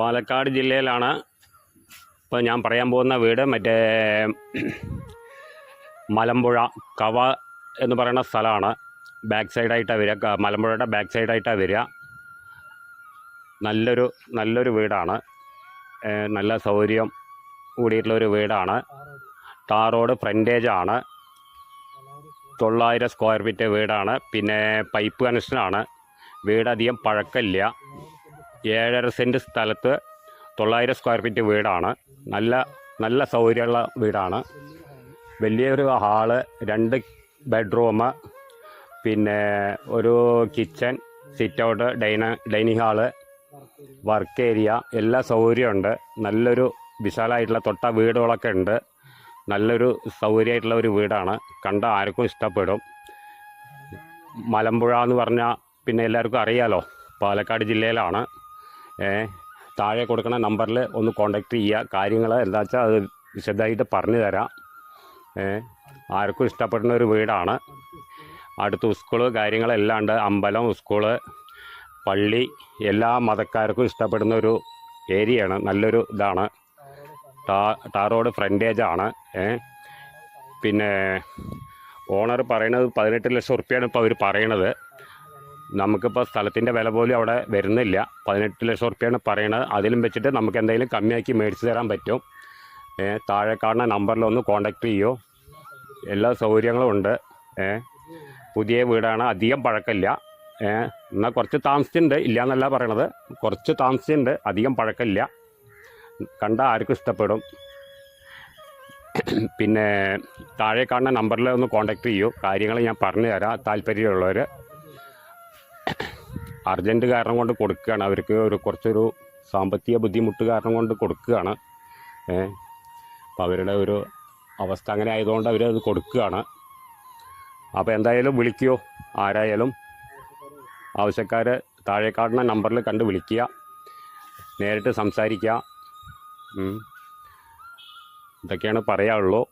പാലക്കാട് ജില്ലയിലാണ് ഇപ്പോൾ ഞാൻ പറയാൻ പോകുന്ന വീട്. മറ്റേ മലമ്പുഴ കവ എന്ന് പറയുന്ന സ്ഥലമാണ്. ബാക്ക് സൈഡായിട്ടാണ് വരിക. മലമ്പുഴയുടെ ബാക്ക് സൈഡായിട്ടാണ് വരിക. നല്ലൊരു നല്ലൊരു വീടാണ്. നല്ല സൗകര്യം കൂടിയിട്ടുള്ള ഒരു വീടാണ്. ടാർ റോഡ് ഫ്രണ്ടേജാണ് തൊള്ളായിരം സ്ക്വയർ ഫീറ്റ് വീടാണ്. പിന്നെ പൈപ്പ് കണക്ഷനാണ്. വീടധികം പഴക്കമില്ല. ഏഴര സെന്റ് സ്ഥലത്ത് തൊള്ളായിരം സ്ക്വയർ ഫീറ്റ് വീടാണ്. നല്ല നല്ല സൗകര്യമുള്ള വീടാണ്. വലിയൊരു ഹാൾ രണ്ട് ബെഡ്റൂം പിന്നെ ഒരു കിച്ചൺ സിറ്റ് ഔട്ട് ഡൈന ഡൈനിങ് ഹാൾ വർക്ക് ഏരിയ എല്ലാ സൗകര്യമുണ്ട്. നല്ലൊരു വിശാലമായിട്ടുള്ള തൊട്ട വീടുകളൊക്കെ ഉണ്ട്. നല്ലൊരു സൗകര്യമായിട്ടുള്ള ഒരു വീടാണ്. കണ്ട ആർക്കും ഇഷ്ടപ്പെടും. മലമ്പുഴ എന്ന് പറഞ്ഞാൽ പിന്നെ എല്ലാവർക്കും അറിയാലോ പാലക്കാട് ജില്ലയിലാണ്. താഴെ കൊടുക്കുന്ന നമ്പറിൽ ഒന്ന് കോണ്ടാക്ട് ചെയ്യുക. കാര്യങ്ങൾ എന്താ വെച്ചാൽ അത് വിശദമായിട്ട് പറഞ്ഞു തരാം. ആർക്കും ഇഷ്ടപ്പെടുന്ന ഒരു വീടാണ്. അടുത്ത് സ്കൂൾ കാര്യങ്ങളെല്ലാം ഉണ്ട്. അമ്പലം സ്കൂൾ പള്ളി എല്ലാ മതക്കാർക്കും ഇഷ്ടപ്പെടുന്ന ഒരു ഏരിയയാണ്. നല്ലൊരു ഇതാണ്. ടാ ടാർ റോഡ് ഫ്രണ്ടേജാണ് പിന്നെ ഓണർ പറയണത് പതിനെട്ട് ലക്ഷം ഉറുപ്പ്യാണ് ഇപ്പോൾ അവർ പറയണത്. നമുക്കിപ്പോൾ സ്ഥലത്തിന്റെ വില പോലും അവിടെ വരുന്നില്ല. പതിനെട്ട് ലക്ഷം റുപ്യാണ് പറയണത്. അതിലും വെച്ചിട്ട് നമുക്ക് എന്തെങ്കിലും കമ്മിയാക്കി മേടിച്ച് തരാൻ പറ്റും. താഴെ കാണുന്ന നമ്പറിൽ ഒന്ന് കോണ്ടാക്ട് ചെയ്യൂ. എല്ലാ സൗകര്യങ്ങളും ഉണ്ട്. പുതിയ വീടാണ്. അധികം പഴക്കമില്ല. എന്നാൽ കുറച്ച് താമസിച്ചിട്ടുണ്ട്. ഇല്ല എന്നല്ല പറയണത്. കുറച്ച് താമസിച്ചിട്ടുണ്ട്. അധികം പഴക്കമില്ല. കണ്ട ആർക്കും ഇഷ്ടപ്പെടും. പിന്നെ താഴെ കാണുന്ന നമ്പറിൽ ഒന്ന് കോണ്ടാക്ട് ചെയ്യൂ. കാര്യങ്ങൾ ഞാൻ പറഞ്ഞു തരാം താല്പര്യമുള്ളവർ അർജന്റ് കാരണം കൊണ്ട് കൊടുക്കുകയാണ്. അവർക്ക് ഒരു കുറച്ചൊരു സാമ്പത്തിക ബുദ്ധിമുട്ട് കാരണം കൊണ്ട് കൊടുക്കുകയാണ്. അപ്പോൾ അവരുടെ ഒരു അവസ്ഥ അങ്ങനെ ആയതുകൊണ്ട് അവരത് കൊടുക്കുകയാണ്. അപ്പോൾ എന്തായാലും വിളിക്കുമോ ആരായാലും ആവശ്യക്കാർ താഴെ കാണുന്ന നമ്പറിൽ കണ്ട് വിളിക്കുക. നേരിട്ട് സംസാരിക്കുക. ഇതൊക്കെയാണ് പറയാനുള്ളൂ.